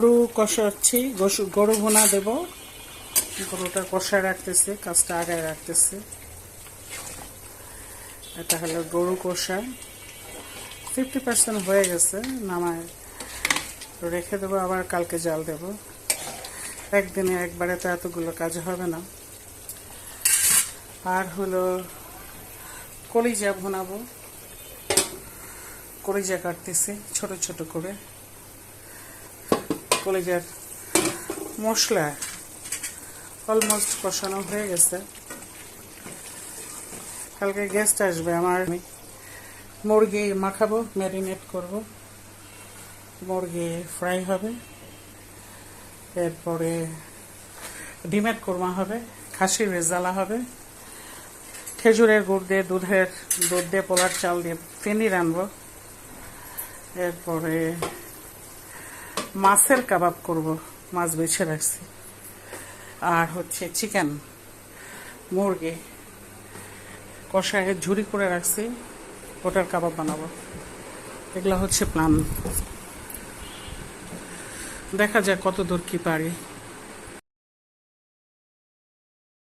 গরু কষাচ্ছি গরু ভুনা দেব। গরুটা কষায় রাখতেছে, কাজটা আগায় রাখতেছে। এটা হলো গরু কষা। ফিফটি পার্সেন্ট হয়ে গেছে, নামায়। রেখে দেবো, আবার কালকে জাল দেব। একদিনে একবারে তো এতগুলো কাজ হবে না। আর হলো কলিজা ভুনাবো। কলিজা কাটতেছি, ছোট ছোট করে। কলিজার মশলা অলমোস্ট কষানো হয়ে গেছে। কালকে গেস্ট আসবে আমার। আমি মুরগি মাখাবো ম্যারিনেট করব। মুরগি ফ্রাই হবে। এরপরে ডিমের কোরমা হবে, খাসির রেজালা হবে। খেজুরের গুড় দিয়ে, দুধের দুধ দিয়ে, পোলার চাল দিয়ে ফেনি রানবো এরপরে মাছের কাবাব করব, মাছ বেছে রাখছি। আর হচ্ছে চিকেন মুরগি, কষায় ঝুড়ি করে রাখছি, ওটার কাবাব বানাবো। এগুলো হচ্ছে প্ল্যান দেখা যায় কত দূর কী পারি।